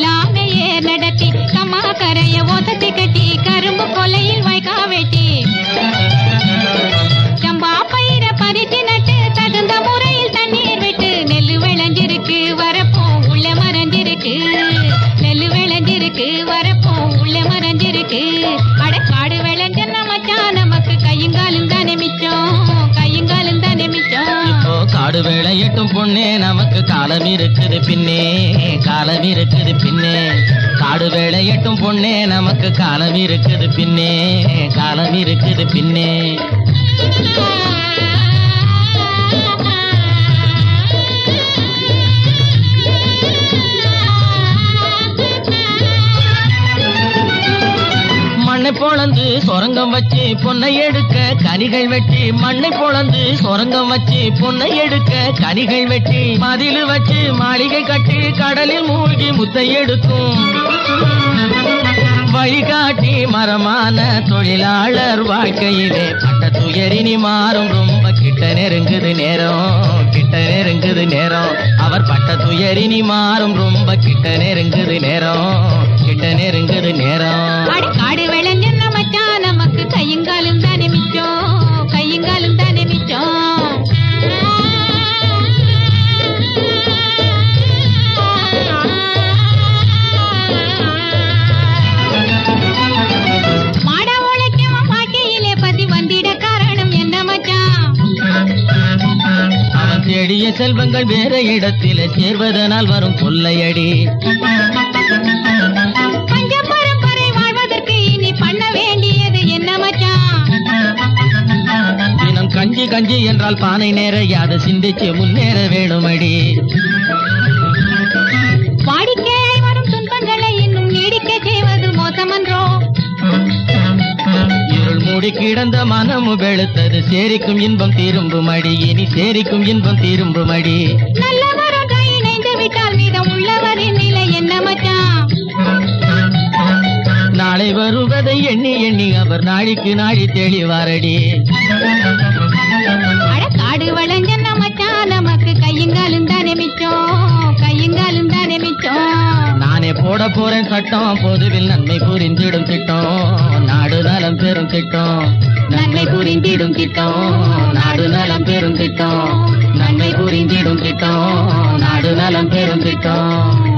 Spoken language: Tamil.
கால் நடத்தி கம்மா கரைய ஒசத்தி கட்டி கரும்பு கொலையில் வைக்கா வெட்டி. சம்பா பயிர பறிச்சு நட்டு தகுந்த முறையில் தண்ணீர் விட்டு நெல் விளைஞ்சிருக்கு வரப்போ உள்ள மறைஞ்சிருக்கு. நெல் விளைஞ்சிருக்கு வரப்போ உள்ள மறைஞ்சிருக்கு. இப்போ காடு பொண்ணே நமக்கு காலம் இருக்குது பின்னே காலம் இருக்குது பின்னே. காடு வேலையட்டும் பொண்ணே நமக்கு காலம் இருக்குது பின்னே காலம் இருக்குது பின்னே. மண்ணை பொளந்து சொரங்கம் வச்சு பொண்ணை எடுக்க கனிகள் வெட்டி மண்ணை பொளந்து சொரங்கம் வச்சு பொண்ணை எடுக்க கனிகள் வெட்டி மதில் வச்சு மாளிகை கட்டி கடலில் மூழ்கி முத்தை எடுக்கும். வழிகாட்டி மரமான தொழிலாளர் வாழ்க்கையிலே பட்ட துயரினி மாறும். ரொம்ப கிட்ட நெருங்குது நேரம் கிட்ட நெருங்குது நேரம். அவர் பட்ட துயரினி மாறும். ரொம்ப கிட்ட நெருங்குது நேரம் கிட்ட நெருங்குது நேரம். காடு தேடிய செல்வங்கள் வேற இடத்திலே சேர்வதனால் வரும் கொள்ளையடி. பஞ்ச பரம்பரை வாழ்வதற்கு இனி பண்ண வேண்டியது என்ன மச்சான்? தினம் கஞ்சி கஞ்சி என்றால் பானை நேர யாது சிந்திச்சு முன்னேற வேணுமடி மூடி கிடந்த மனமு வெளுத்தது. சேரிக்கும் இன்பம் திரும்புமடி இனி சேரிக்கும் இன்பம் திரும்புமடி நல்லவரோட இணைந்து விட்டால் மீதம் உள்ளவரின் நிலை என்ன மச்சான் நாளை வருவதை எண்ணி எண்ணி அவர் நாளைக்கு நாடி தெளிவாரடி. போட போறேன் சட்டம். பொதுவில் நன்மை புரிந்திடும் திட்டம். நாடு நலம் பெரும் திட்டம். நன்மை புரிந்திடும் திட்டம். நாடு நலம் பெரும் திட்டம். நன்மை புரிந்திடும் திட்டம். நாடு நலம் பெரும் திட்டம்.